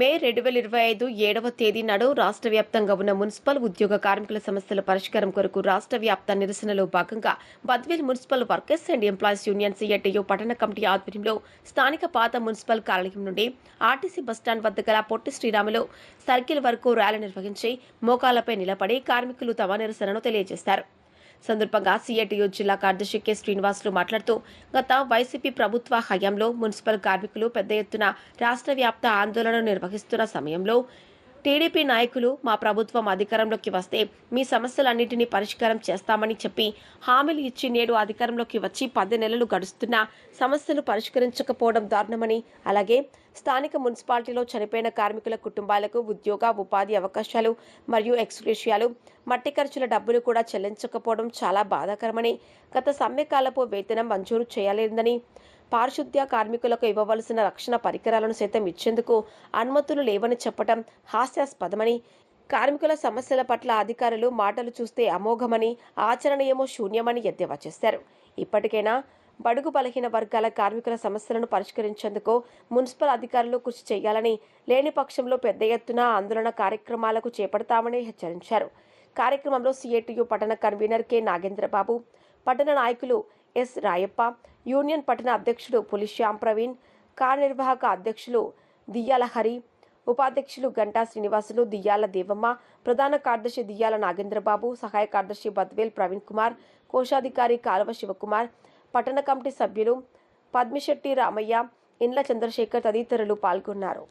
మే రెండు వేల ఇరవై ఐదు ఏడవ తేదీ నాడు రాష్ట్ర వ్యాప్తంగా ఉన్న మున్సిపల్ ఉద్యోగ కార్మికుల సమస్యల పరిష్కారం కొరకు రాష్ట్ర వ్యాప్త నిరసనలో భాగంగా Badvel municipal workers and employees union CITU పట్టణ కమిటీ ఆధ్వర్యంలో స్థానిక పాత మున్సిపల్ కార్యాలయం నుండి ఆర్టీసీ బస్టాండ్ వద్ద గల పొట్టి శ్రీరాములు సర్కిల్ వరకు ర్యాలీ నిర్వహించి మోకాలపై నిలబడి కార్మికులు తమ నిరసనను తెలియజేశారు. సందర్భంగా సిఐటియు జిల్లా కార్యదర్శి కె శ్రీనివాసులు మాట్లాడుతూ గత వైసీపీ ప్రభుత్వ హయాంలో మున్సిపల్ కార్మికులు పెద్ద ఎత్తున రాష్ట్ర వ్యాప్త ఆందోళన నిర్వహిస్తున్న సమయంలో టీడీపీ నాయకులు మా ప్రభుత్వం అధికారంలోకి వస్తే మీ సమస్యలన్నింటినీ పరిష్కారం చేస్తామని చెప్పి హామీలు ఇచ్చి నేడు అధికారంలోకి వచ్చి పది నెలలు గడుస్తున్నా సమస్యలు పరిష్కరించకపోవడం దారుణమని అలాగే స్థానిక మున్సిపాలిటీలో చనిపోయిన కార్మికుల కుటుంబాలకు ఉద్యోగ ఉపాధి అవకాశాలు మరియు ఎక్స్గ్రేషియాలు మట్టి ఖర్చుల డబ్బులు కూడా చెల్లించకపోవడం చాలా బాధాకరమని గత సమ్మెకాలపు వేతనం మంజూరు చేయలేదని పారిశుద్ధ్య కార్మికులకు ఇవ్వవలసిన రక్షణ పరికరాలను సైతం ఇచ్చేందుకు అనుమతులు లేవని చెప్పటం హాస్యాస్పదమని కార్మికుల సమస్యల పట్ల అధికారులు మాటలు చూస్తే అమోఘమని ఆచరణ ఏమో శూన్యమని ఎద్దేవా చేశారు. ఇప్పటికైనా బడుగు బలహీన వర్గాల కార్మికుల సమస్యలను పరిష్కరించేందుకు మున్సిపల్ అధికారులు కృషి చేయాలని లేని పక్షంలో పెద్ద ఎత్తున ఆందోళన కార్యక్రమాలకు చేపడతామని హెచ్చరించారు. కార్యక్రమంలో సిఐటియు పట్టణ కన్వీనర్ కె. నాగేంద్రబాబు పట్టణ నాయకులు ఎస్. రాయప్ప యూనియన్ పట్టణ అధ్యక్షుడు పులిశ్యాం ప్రవీణ్ కార్యనిర్వాహక అధ్యక్షులు దియ్యాల హరి ఉపాధ్యక్షులు గంటా శ్రీనివాసులు దియ్యాల దేవమ్మ ప్రధాన కార్యదర్శి దియ్యాల నాగేంద్రబాబు సహాయ కార్యదర్శి బద్వేల్ ప్రవీణ్ కుమార్ కోశాధికారి కాలువ శివకుమార్ పట్టణ కమిటీ సభ్యులు పద్మిశెట్టి రామయ్య ఇండ్ల చంద్రశేఖర్ తదితరులు పాల్గొన్నారు.